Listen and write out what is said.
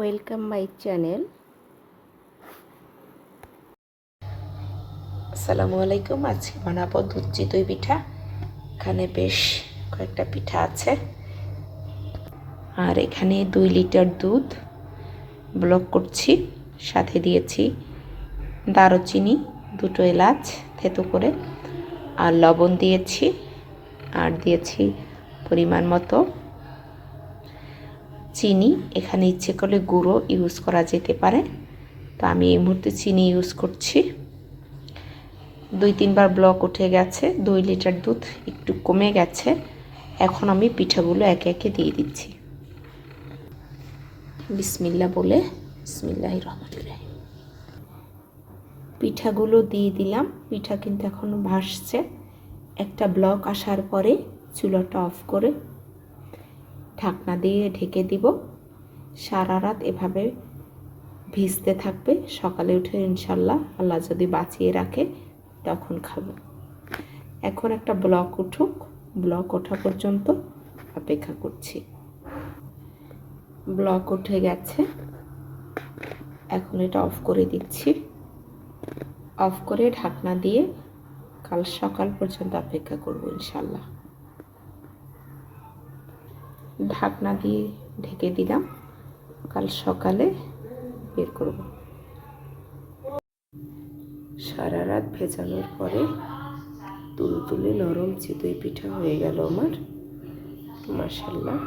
Welcome my channel. আসসালামু আলাইকুম, আজকে বানাবো দুধ চিতই পিঠা। এখানে বেশ কয়েকটা পিঠা আছে। আর এখানে দুই লিটার দুধ ব্লক করছি, সাথে দিয়েছি দারুচিনি, দুটো এলাচ থেতো করে, আর লবণ দিয়েছি, আর দিয়েছি পরিমাণ মতো চিনি, এখানে ইচ্ছে করলে গুঁড়ো ইউজ করা যেতে পারে। তো আমি এই মুহূর্তে চিনি ইউজ করছি। দুই তিনবার ব্লক উঠে গেছে, দুই লিটার দুধ একটু কমে গেছে। এখন আমি পিঠাগুলো একে একে দিয়ে দিচ্ছি। বিসমিল্লা বলে বিসমিল্লাহ রহমতুল্লাহ পিঠাগুলো দিয়ে দিলাম। পিঠা কিন্তু এখনও ভাসছে। একটা ব্লক আসার পরে চুলাটা অফ করে ঢাকনা দিয়ে ঢেকে দিব। সারা রাত এভাবে ভিজতে থাকবে। সকালে উঠে ইনশাল্লাহ আল্লাহ যদি বাঁচিয়ে রাখে তখন খাব। এখন একটা ব্লক উঠুক। ব্লক ওঠা পর্যন্ত অপেক্ষা করছি। ব্লক উঠে গেছে। এখন এটা অফ করে দিচ্ছি। অফ করে ঢাকনা দিয়ে কাল সকাল পর্যন্ত অপেক্ষা করব ইনশাল্লাহ। ঢাকনা দিয়ে ঢেকে দিলাম। কাল সকালে বের করব। সারা রাত ভেজানোর পরে তুলে তুলে নরম চিতই পিঠা হয়ে গেল আমার। মাসাল্লাহ